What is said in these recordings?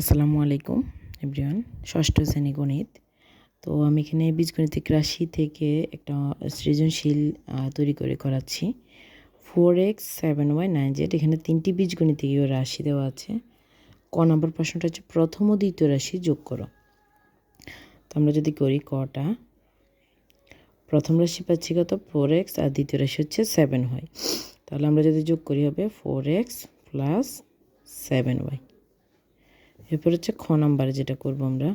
আসসালামু আলাইকুম, এভরিওয়ান। ষষ্ঠ শ্রেণি গণিত। তো আমি এখানে বীজগণিতিক রাশি থেকে একটা সৃজনশীল তৈরি করে করাচ্ছি। Four X seven Y nine Z এখানে তিনটি বীজগণিতীয় রাশি দেওয়া আছে। ক নম্বর প্রশ্নটা হচ্ছে, প্রথম ও দ্বিতীয় রাশি যোগ করো। তো আমরা যদি করি কটা, প্রথম রাশি পাচ্ছি কত? ফোর এক্স আর দ্বিতীয় রাশি হচ্ছে সেভেন হয় তাহলে আমরা যদি যোগ করি হবে four x plus seven y এরপর হচ্ছে খ নাম্বার যেটা করব আমরা।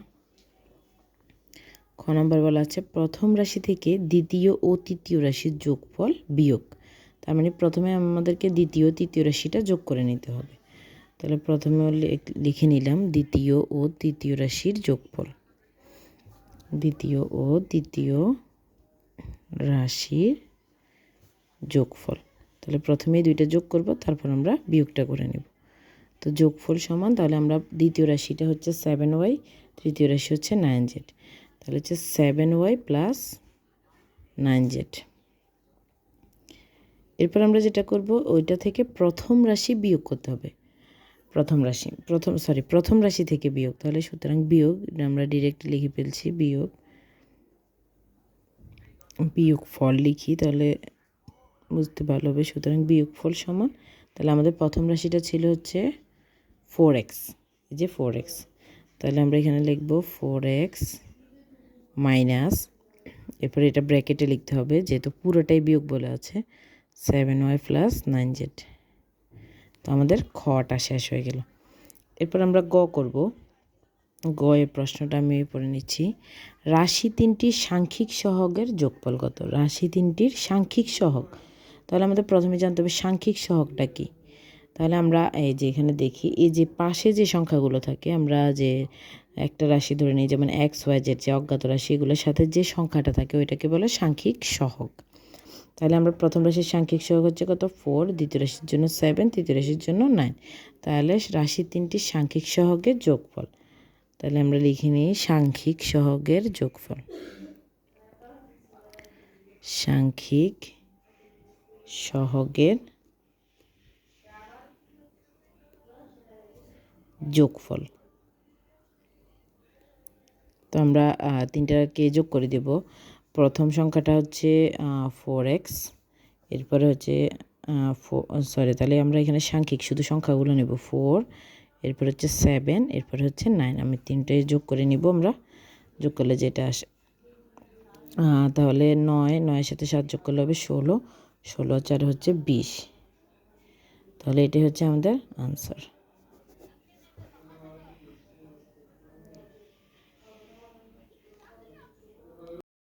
খ নাম্বার বলা আছে, প্রথম রাশি থেকে দ্বিতীয় ও তৃতীয় রাশির যোগফল বিয়োগ। তার মানে প্রথমে আমাদেরকে দ্বিতীয়, তৃতীয় রাশিটা যোগ করে নিতে হবে। তাহলে প্রথমে লিখে নিলাম, দ্বিতীয় ও তৃতীয় রাশির যোগফল। দ্বিতীয় ও তৃতীয় রাশির যোগফল। তাহলে প্রথমেই দুইটা যোগ করব, তারপর আমরা বিয়োগটা করে নেব। তো যোগফল সমান, তাহলে আমরা দ্বিতীয় রাশিটা হচ্ছে সেভেন ওয়াই তৃতীয় রাশি হচ্ছে নাইন জেড তাহলে হচ্ছে seven y plus nine z এরপর আমরা যেটা করব, ওইটা থেকে প্রথম রাশি বিয়োগ করতে হবে। প্রথম রাশি, প্রথম সরি প্রথম রাশি থেকে বিয়োগ। তাহলে সুতরাং বিয়োগ আমরা ডিরেক্ট লিখে ফেলছি, বিয়োগ। বিয়োগ ফল লিখি, তাহলে বুঝতে ভালো হবে, সুতরাং বিয়োগ ফল সমান। তাহলে আমাদের প্রথম রাশিটা ছিল হচ্ছে ফোর এক্স এই যে ফোর এক্স তাহলে আমরা এখানে লিখব ফোর এক্স মাইনাস এরপরে এটা ব্র্যাকেটে লিখতে হবে, যেহেতু পুরোটাই বিয়োগ বলে আছে seven y plus nine z তো আমাদের খটা শেষ হয়ে গেল। এরপর আমরা গ করব। গ এর প্রশ্নটা আমি পড়ে নিচ্ছি। রাশি তিনটির সাংখ্যিক সহগের যোগফল কত? রাশি তিনটির সাংখ্যিক সহগ। তাহলে আমাদের প্রথমে জানতে হবে সাংখ্যিক সহগটা কী? তাহলে আমরা এই যে এখানে দেখি, এই যে পাশে যে সংখ্যাগুলো থাকে, আমরা যে একটা রাশি ধরে নিই, যেমন এক্স, ওয়াই, জেড, যে অজ্ঞাত রাশি, এগুলোর সাথে যে সংখ্যাটা থাকে, ওইটাকে বলে সাংখ্যিক সহগ। তাহলে আমরা প্রথম রাশির সাংখ্যিক সহগ হচ্ছে কত? ফোর, দ্বিতীয় রাশির জন্য সেভেন, তৃতীয় রাশির জন্য নাইন। তাহলে রাশি তিনটি সাংখ্যিক সহগের যোগফল। তাহলে আমরা লিখে নিই সাংখ্যিক সহগের যোগফল। সাংখ্যিক সহগের যোগফল। তো আমরা তিনটাকে যোগ করে দেব। প্রথম সংখ্যাটা হচ্ছে ফোর এক্স এরপরে হচ্ছে সরি তাহলে আমরা এখানে সাংখ্যিক শুধু সংখ্যাগুলো নেব ফোর এরপর হচ্ছে সেভেন এরপর হচ্ছে নাইন আমি তিনটে যোগ করে নিব আমরা। যোগ করলে যেটা আসে তাহলে নয়, নয়ের সাথে সাত যোগ করলে হবে ষোলো ষোলো চার হচ্ছে বিশ। তাহলে এটাই হচ্ছে আমাদের আনসার